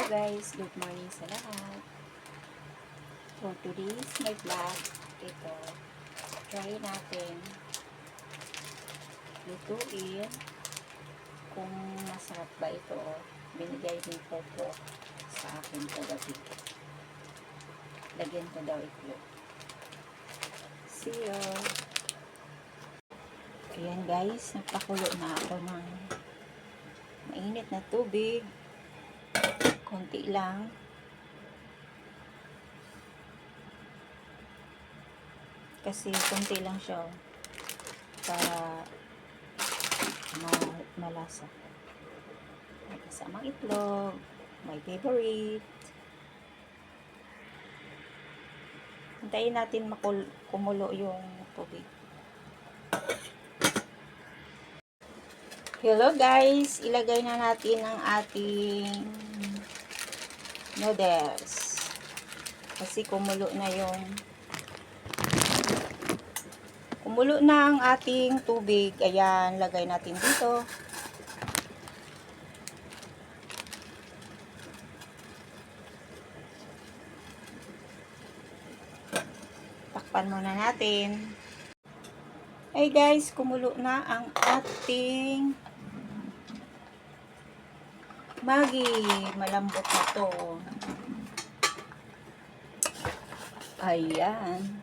Hello guys, good morning sa lahat. For today's my vlog, ito, try natin lutuin kung masarap ba ito. Binigay ni Popo sa akin kagabi. Lagyan ko daw ito. See you! Ayan guys, nagpakulo na ako ng mainit na tubig. Konti lang. Kasi konti lang siya oh, para ma- malasa. May kasamang itlog, my favorite. Hintayin natin makul kumulo yung tubig. Hello guys, ilagay na natin ang ating noodles. Kasi kumulo na yung kumulo na ang ating tubig. Ayan, lagay natin dito. Takpan muna natin. Hey guys, kumulo na ang ating Magi, malambot na to. Ayan.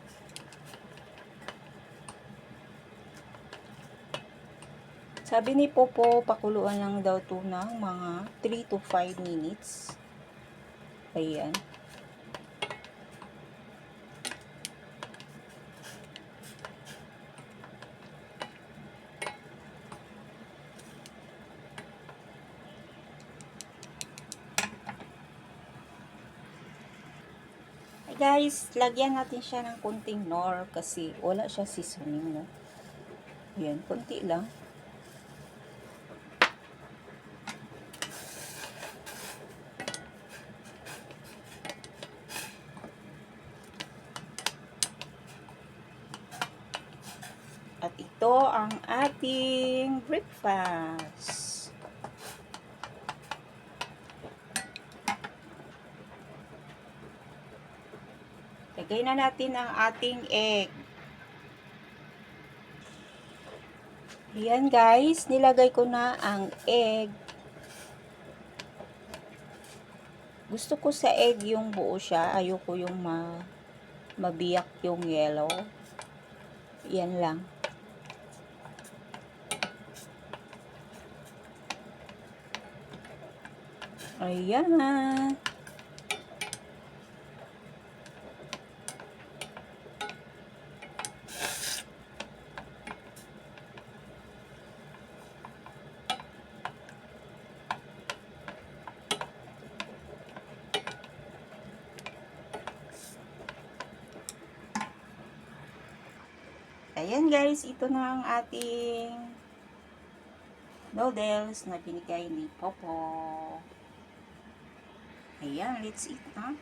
Sabi ni Popo, pakuluan lang daw to ng mga 3 to 5 minutes. Ayan. Guys, lagyan natin siya ng kunting nor kasi wala siya seasoning, no? Yan, kunti lang. At ito ang ating breakfast. Lagay na natin ang ating egg. Ayan guys, nilagay ko na ang egg. Gusto ko sa egg yung buo siya. Ayoko yung ma mabiyak yung yellow. Yan lang. Ayan. Ayan guys, ito na ang ating noodles na binigay ni Popo. Ayan, let's eat na.